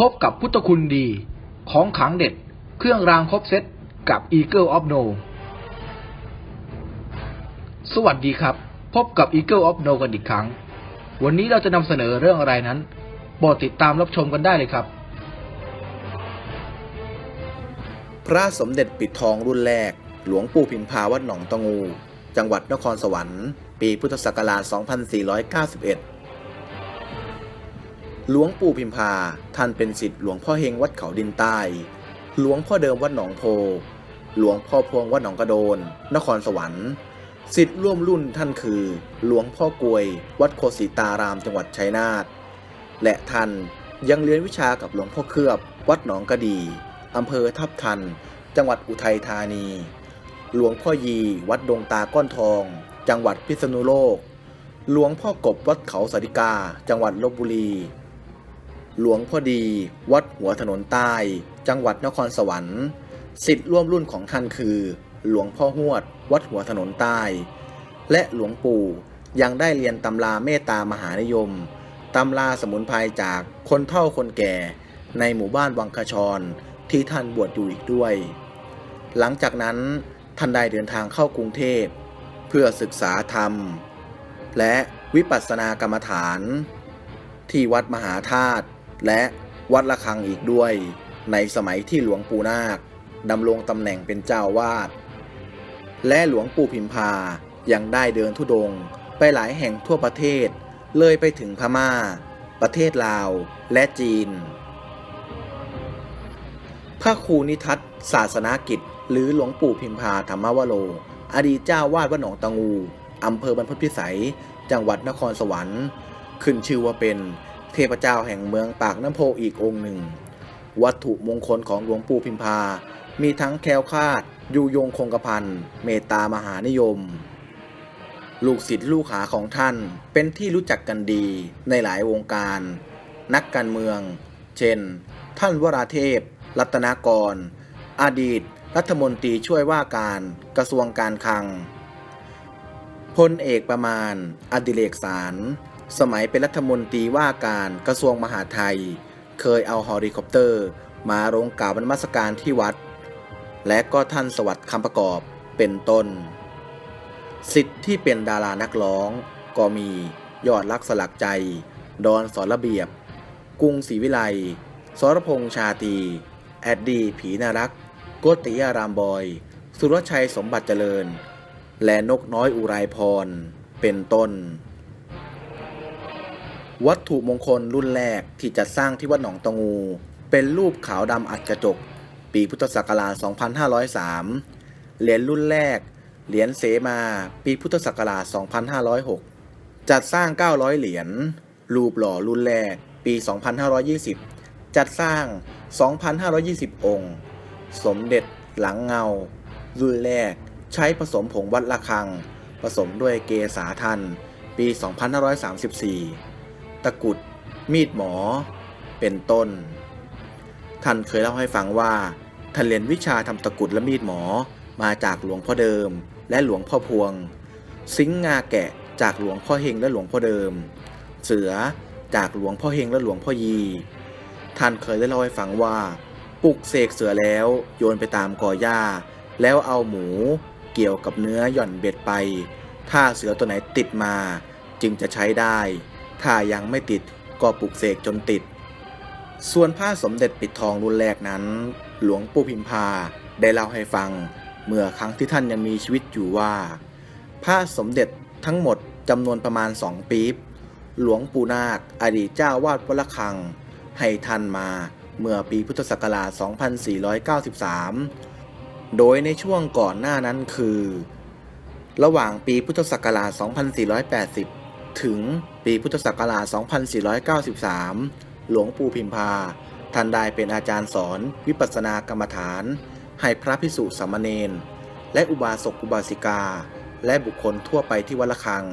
พบกับพุทธคุณดี ของขังเด็ด เครื่องรางครบเซตกับ Eagle of No สวัสดีครับ พบกับ Eagle of No กันอีกครั้ง วันนี้เราจะนำเสนอเรื่องอะไรนั้นโปรดติดตามรับชมกันได้เลยครับ พระสมเด็จปิดทองรุ่นแรก หลวงปู่พิมพาวัดหนองตะงู จังหวัดนครสวรรค์ ปีพุทธศักราช 2491 หลวงปู่พิมพา ท่านเป็นศิษย์หลวงพ่อเฮงวัดเขาดินใต้ หลวงพ่อเดิมวัดหนองโพ หลวงพ่อพวงวัดหนองกระโดน นครสวรรค์ศิษย์ร่วมรุ่นท่านคือ หลวงพ่อกวย วัดโคสิตารามจังหวัดชัยนาทและท่านยังเรียนวิชากับหลวงพ่อเคลือบ วัดหนองกระดีอำเภอทับทัน จังหวัดอุทัยธานี หลวงพ่อยี วัดดงตาก้อนทอง จังหวัดพิษณุโลก หลวงพ่อกบวัดเขาสาริกา จังหวัดลบบุรี หลวงพ่อดี วัดหัวถนนใต้ จังหวัดนครสวรรค์ สิทธิ์ร่วมรุ่นของท่านคือ หลวงพ่อหวด วัดหัวถนนใต้ และหลวงปู่ยังได้เรียนตำราเมตตามหานิยม ตำราสมุนไพรจากคนเฒ่าคนแก่ ในหมู่บ้านวังคชรที่ท่านบวชอยู่อีกด้วย หลังจากนั้นท่านได้เดินทางเข้ากรุงเทพ เพื่อศึกษาธรรม และวิปัสสนากรรมฐาน ที่วัดมหาธาตุ และวัดละคังอีกด้วย ในสมัยที่หลวงปู่นาคดำรงตำแหน่งเป็นเจ้าวาด และหลวงปู่พิมพายังได้เดินทุดงไปหลายแห่งทั่วประเทศ เลยไปถึงพม่า ประเทศลาวและจีน พระครูนิทัศศาสนากิจ หรือหลวงปู่พิมพาธรรมวโร อดีตเจ้าวาดวัดหนองตะงูอำเภอบรรพตพิสัย จังหวัดนครสวรรค์ ขึ้นชื่อว่าเป็น เทพเจ้าแห่งเมืองปากน้ำโพอีกองค์หนึ่ง วัตถุมงคลของหลวงปู่พิมพา มีทั้งแคล้วคาดอยู่ยงคงกระพันเมตตามหานิยม ลูกศิษย์ลูกหาของท่านเป็นที่รู้จักกันดีในหลายวงการ นักการเมือง เช่น ท่านวราเทพ รัตนากร อดีต รัฐมนตรีช่วยว่าการกระทรวงการคลังพลเอกประมาณ อดิเรกสาร สมัยเป็นรัฐมนตรีว่าการกระทรวงมหาดไทย เคยเอาเฮลิคอปเตอร์ มาลงกล่าวนมัสการที่วัด และก็ท่านสวัสดิ์คำประกอบเป็นต้น สิทธิ์ที่เป็นดารานักร้อง ก็มียอดรักสลักใจ ดอนสอนระเบียบกรุงศรีวิไลสรพงษ์ชาตี แอดดีผีนารักโกติยารามบอย สุรชัยสมบัติเจริญ และนกน้อยอุไรพร เป็นต้น วัตถุมงคลรุ่นแรกที่จัดสร้างที่วัดหนองตะงู เป็นรูปขาวดำอัดกระจก ปีพุทธศักราช 2503 เหรียญรุ่นแรก เหรียญเสมา ปีพุทธศักราช 2506 จัดสร้าง 900 เหรียญ รูปหล่อรุ่นแรก ปี 2520 จัดสร้าง 2,520 องค์ สมเด็จหลังเงา รุ่นแรก ใช้ผสมผงวัดละคัง ผสมด้วยเกสาทัน ปี 2534 ตะกุด มีดหมอ เป็นต้น ท่านเคยเล่าให้ฟังว่าท่านเรียนวิชาทำตะกุดและมีดหมอมาจากหลวงพ่อเดิม และหลวงพ่อพวง สิงห์งาแกะจากหลวงพ่อเฮงและหลวงพ่อเดิม เสือจากหลวงพ่อเฮงและหลวงพ่อยี ท่านเคยได้เล่าให้ฟังว่าปลุกเสกเสือแล้วโยนไปตามกอหญ้า แล้วเอาหมูเกี่ยวกับเนื้อหย่อนเบ็ดไป ถ้าเสือตัวไหนติดมาจึงจะใช้ได้ ถ้ายังไม่ติดก็ปลุกเสกจนติด ส่วนผ้าสมเด็จปิดทองรุ่นแรกนั้น หลวงปู่พิมพาได้เล่าให้ฟัง เมื่อครั้งที่ท่านยังมีชีวิตอยู่ว่า ผ้าสมเด็จทั้งหมดจำนวนประมาณสองปี๊บหลวงปู่นาคอดีตเจ้าวาดวัดละคัง ให้ท่านมาเมื่อปีพุทธศักราช 2493 โดยในช่วงก่อนหน้านั้นคือ ระหว่างปีพุทธศักราช 2480 ถึงปีพุทธศักราช 2493 หลวงปู่พิมพา ท่านได้เป็นอาจารย์สอนวิปัสสนากรรมฐาน ให้พระพิสุสามเณรและอุบาสกอุบาสิกา และบุคคลทั่วไปที่วัดละคัง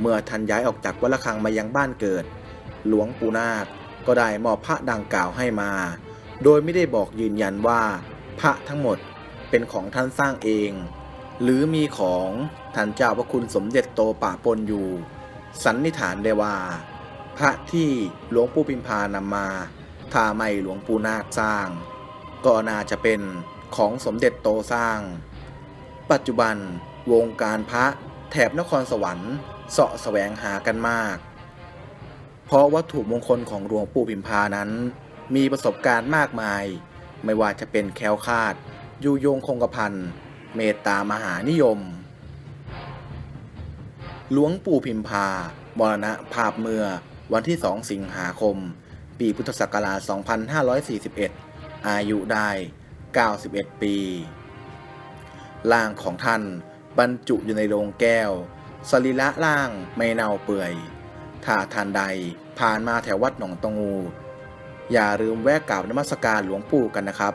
เมื่อท่านย้ายออกจากวัดละคังมายังบ้านเกิด หลวงปู่นาคก็ได้มอบพระดังกล่าวให้มา โดยไม่ได้บอกยืนยันว่า พระทั้งหมดเป็นของท่านสร้างเอง หรือมีของท่านเจ้าพระคุณสมเด็จโตป่าปนอยู่ สันนิษฐานได้ว่า พระที่หลวงปู่พิมพานำมาถ้าไม่หลวงปู่นาคสร้าง ก็น่าจะเป็นของสมเด็จโตสร้าง ปัจจุบันวงการพระแถบนครสวรรค์เสาะแสวงหากันมาก เพราะวัตถุมงคลของหลวงปู่พิมพานั้น มีประสบการณ์มากมาย ไม่ว่าจะเป็นแคล้วคลาดอยูโยงคงกระพันเมตตามหานิยม หลวงปู่พิมพามรณภาพเมื่อวันที่ 2 สิงหาคม ปีพุทธศักราช 2541 อายุได้ 91 ปี ร่างของท่านบรรจุอยู่ในโลงแก้ว สรีระร่างไม่เน่าเปื่อย ถ้าท่านใดผ่านมาแถววัดหนองตงู อย่าลืมแวะกราบนมัสการหลวงปู่กันนะครับ